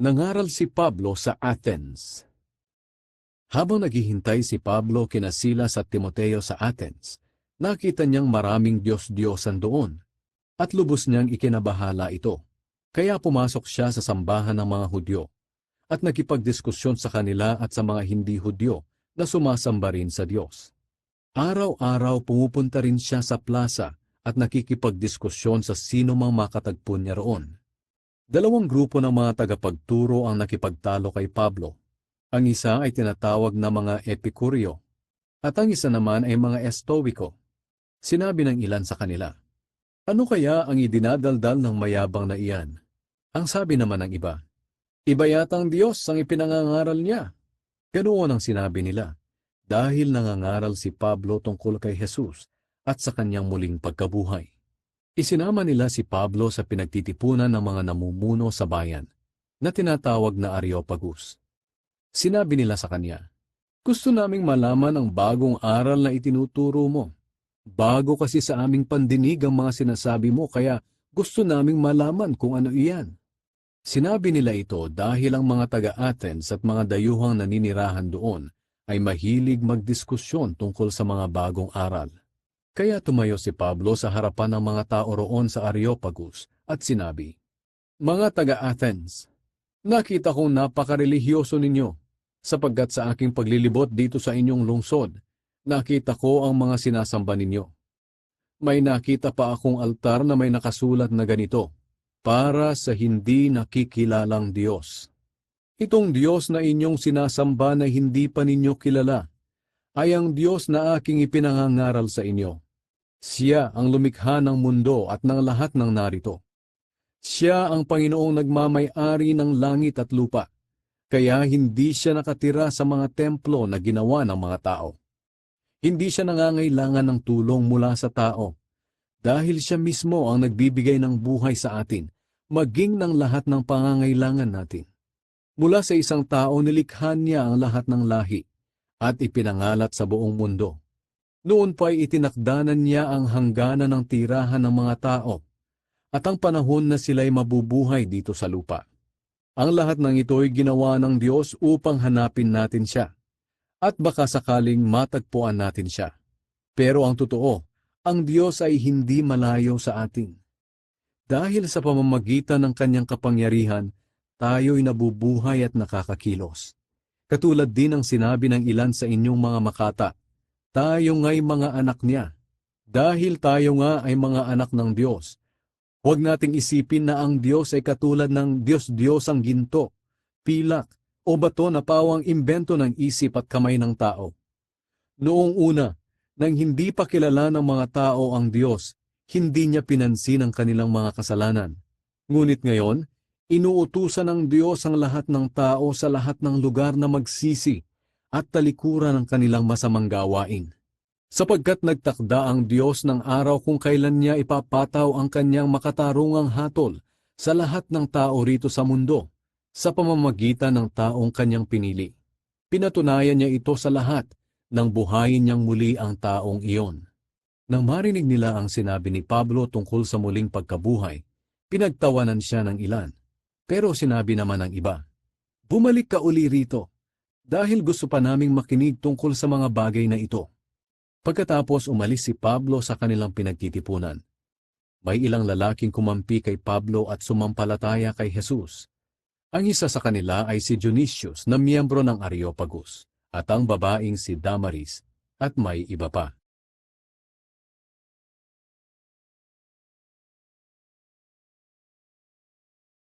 Nangaral si Pablo sa Athens. Habang naghihintay si Pablo kina Silas at Timoteo sa Athens, nakita niyang maraming Diyos-Diyosan doon, at lubos niyang ikinabahala ito. Kaya pumasok siya sa sambahan ng mga Hudyo, at nakipagdiskusyon sa kanila at sa mga hindi Hudyo na sumasamba rin sa Diyos. Araw-araw pumupunta rin siya sa plaza at nakikipagdiskusyon sa sino mang makatagpo niya roon. Dalawang grupo ng mga tagapagturo ang nakipagtalo kay Pablo. Ang isa ay tinatawag na mga Epikuryo, at ang isa naman ay mga Estoiko. Sinabi ng ilan sa kanila, Ano kaya ang idinadaldal ng mayabang na iyan? Ang sabi naman ng iba, Iba yatang Diyos ang ipinangangaral niya. Ganoon ang sinabi nila, dahil nangangaral si Pablo tungkol kay Jesus at sa kanyang muling pagkabuhay. Isinama nila si Pablo sa pinagtitipunan ng mga namumuno sa bayan na tinatawag na Areopagus. Sinabi nila sa kanya, Gusto naming malaman ang bagong aral na itinuturo mo. Bago kasi sa aming pandinig ang mga sinasabi mo kaya gusto naming malaman kung ano iyan. Sinabi nila ito dahil ang mga taga-Athens at mga dayuhang naninirahan doon ay mahilig magdiskusyon tungkol sa mga bagong aral. Kaya tumayo si Pablo sa harapan ng mga tao roon sa Areopagus at sinabi, Mga taga-Athens, nakita kong napakarelihiyoso ninyo, sapagkat sa aking paglilibot dito sa inyong lungsod, nakita ko ang mga sinasamba ninyo. May nakita pa akong altar na may nakasulat na ganito, para sa hindi nakikilalang Diyos. Itong Diyos na inyong sinasamba na hindi pa ninyo kilala, ay ang Diyos na aking ipinangangaral sa inyo. Siya ang lumikha ng mundo at ng lahat ng narito. Siya ang Panginoong nagmamay-ari ng langit at lupa, kaya hindi siya nakatira sa mga templo na ginawa ng mga tao. Hindi siya nangangailangan ng tulong mula sa tao, dahil siya mismo ang nagbibigay ng buhay sa atin, maging ng lahat ng pangangailangan natin. Mula sa isang tao nilikha niya ang lahat ng lahi, at ipinangalat sa buong mundo. Noon pa'y itinakdanan niya ang hangganan ng tirahan ng mga tao at ang panahon na sila'y mabubuhay dito sa lupa. Ang lahat ng ito'y ginawa ng Diyos upang hanapin natin siya at baka sakaling matagpuan natin siya. Pero ang totoo, ang Diyos ay hindi malayo sa atin. Dahil sa pamamagitan ng kanyang kapangyarihan, tayo'y nabubuhay at nakakakilos. Katulad din ang sinabi ng ilan sa inyong mga makata, tayo nga'y mga anak niya. Dahil tayo nga ay mga anak ng Diyos, huwag nating isipin na ang Diyos ay katulad ng Diyos-Diyos ang ginto, pilak, o bato na pawang imbento ng isip at kamay ng tao. Noong una, nang hindi pa kilala ng mga tao ang Diyos, hindi niya pinansin ang kanilang mga kasalanan. Ngunit ngayon, inuutusan ng Diyos ang lahat ng tao sa lahat ng lugar na magsisi at talikuran ang kanilang masamang gawain. Sapagkat nagtakda ang Diyos ng araw kung kailan niya ipapataw ang kanyang makatarungang hatol sa lahat ng tao rito sa mundo, sa pamamagitan ng taong kanyang pinili. Pinatunayan niya ito sa lahat nang buhayin niyang muli ang taong iyon. Nang marinig nila ang sinabi ni Pablo tungkol sa muling pagkabuhay, pinagtawanan siya ng ilan. Pero sinabi naman ng iba, Bumalik ka uli rito, dahil gusto pa naming makinig tungkol sa mga bagay na ito. Pagkatapos umalis si Pablo sa kanilang pinagtitipunan. May ilang lalaking kumampi kay Pablo at sumampalataya kay Jesus. Ang isa sa kanila ay si Dionysius na miyembro ng Areopagus, at ang babaeng si Damaris, at may iba pa.